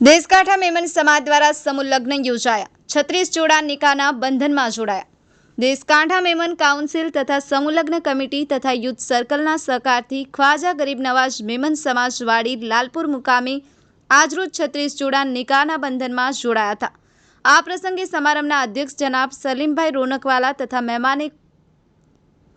દેશકાંઠા મેમન સમાજ દ્વારા સમૂહ લગ્ન યોજાયા. છત્રીસ જોડા નિકાના બંધનમાં જોડાયા. દેશકાંઠા મેમન કાઉન્સિલ તથા સમૂહલગ્ન કમિટી તથા યુથ સર્કલના સહકારથી ખ્વાજા ગરીબ નવાજ મેમન સમાજવાડી લાલપુર મુકામે આજરોજ છત્રીસ જોડા નિકાના બંધનમાં જોડાયા હતા. આ પ્રસંગે સમારંભના અધ્યક્ષ જનાબ સલીમભાઈ રોનકવાલા તથા મહેમાને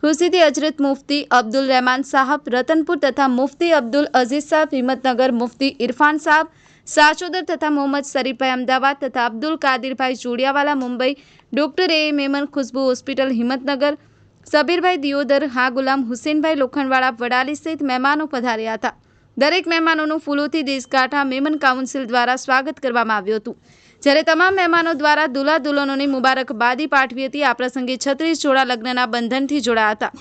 ખુશીથી હજરત મુફતી અબ્દુલ રહેમાન સાહબ, રતનપુર તથા મુફ્તી અબ્દુલ અઝીઝ સાહેબ, હિંમતનગર મુફ્તી ઇરફાન સાહેબ, સાચોદર તથા મોહમ્મદ શરીફભાઈ અમદાવાદ તથા Abdul Kadirbhai Jodiyawala Mumbai, doctor A. Memon Khushbu hospital Himmatnagar, Sabirbhai Deodar, હા ગુલામ હુસેનભાઈ લોખંડવાળા વડાલી સહિત મહેમાનો પધાર્યા હતા. દરેક મહેમાનોનું ફૂલોથી દેશકાંઠા મેમન કાઉન્સિલ દ્વારા સ્વાગત કરવામાં આવ્યું હતું. જ્યારે તમામ મહેમાનો દ્વારા દુલ્હા દુલ્હનોની મુબારકબાદી પાઠવી હતી, આ પ્રસંગે છત્રીસ જોડા લગ્નના બંધનથી જોડાયા હતા.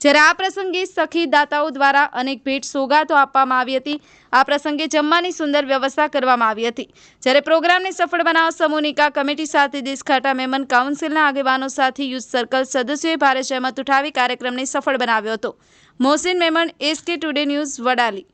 જ્યારે આ પ્રસંગે સખી દાતાઓ દ્વારા અનેક ભેટ સોગાતો આપવામાં આવી હતી, આ પ્રસંગે જમવાની સુંદર વ્યવસ્થા કરવામાં આવી હતી. જ્યારે પ્રોગ્રામને સફળ બનાવવા સમૂહનિકા કમિટી સાથે દેશખાટા મેમન કાઉન્સિલના આગેવાનો સાથે યુથ સર્કલ સદસ્યોએ ભારે સહેમત ઉઠાવી કાર્યક્રમને સફળ બનાવ્યો હતો. Mohsin Memon, SK today news, Vadali.